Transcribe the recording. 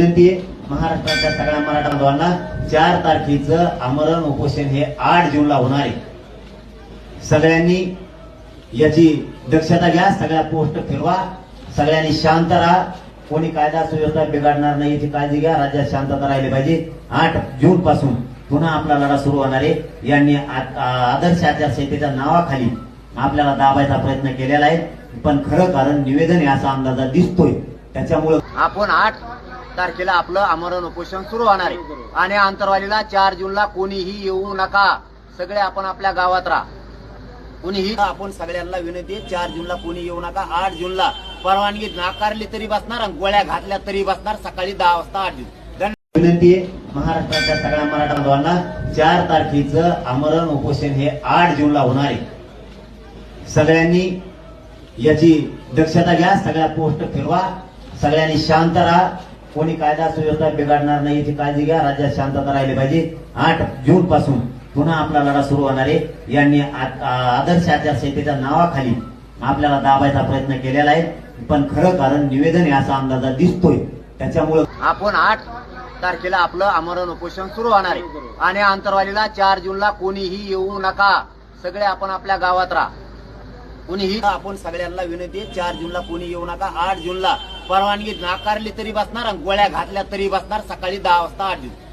विनंती आहे महाराष्ट्राच्या सगळ्या मराठा बांधवांना चार तारखेचं आमरण उपोषण हे आठ जूनला होणार आहे. सगळ्यांनी याची दक्षता घ्या सगळ्या पोस्ट फिरवा सगळ्यांनी शांत राहा. कोणी कायदा सुव्यवस्था बिघडणार नाही याची काळजी घ्या राज्यात शांतता राहिली पाहिजे. आठ जून पासून पुन्हा आपला लढा सुरू होणार आहे. यांनी आदर्श आचारसंहितेच्या नावाखाली आपल्याला दाबायचा प्रयत्न केलेला आहे. पण खरं कारण निवेदन आहे असा अंदाजा दिसतोय. त्याच्यामुळं आपण आठ तारखेला आपलं आमरण उपोषण सुरू होणार आहे. आणि आंतरवालीला चार जूनला कोणीही येऊ नका. सगळे आपण आपल्या गावात राहा. कोणीही आपण सगळ्यांना विनंती आहे चार जूनला कोणी येऊ नका. आठ जूनला परवानगी नाकारली तरी बसणार आणि गोळ्या घातल्या तरी बसणार सकाळी दहा वाजता आठ जून. विनंती आहे महाराष्ट्राच्या सगळ्या मराठा बांधवांना चार तारखेचं आमरण उपोषण हे आठ जूनला होणार आहे. सगळ्यांनी याची दक्षता घ्या सगळ्या पोस्ट फिरवा सगळ्यांनी शांत राहा. कोणी कायदा सुव्यवस्था बिघडणार नाही याची काळजी घ्या. राज्यात शांतता राहिली पाहिजे. आठ जून पासून पुन्हा आपला लढा सुरू होणार आहे. यांनी आदर्श आचारसंहितेच्या नावाखाली आपल्याला दाबायचा प्रयत्न केलेला आहे. पण खरं कारण निवेदन आहे असा अंदाजा दिसतोय. त्याच्यामुळं आपण आठ तारखेला आपलं आमरण उपोषण सुरू होणार आहे. आणि आंतरवालीला चार जूनला कोणीही येऊ नका. सगळे आपण आपल्या गावात राहा. कोणीही आपण सगळ्यांना विनंती आहे चार जूनला कोणी येऊ नका. आठ जूनला परवानगी नाकारली तरी बसणार आणि गोळ्या घातल्या तरी बसणार सकाळी दहा वाजता आठ दिवस.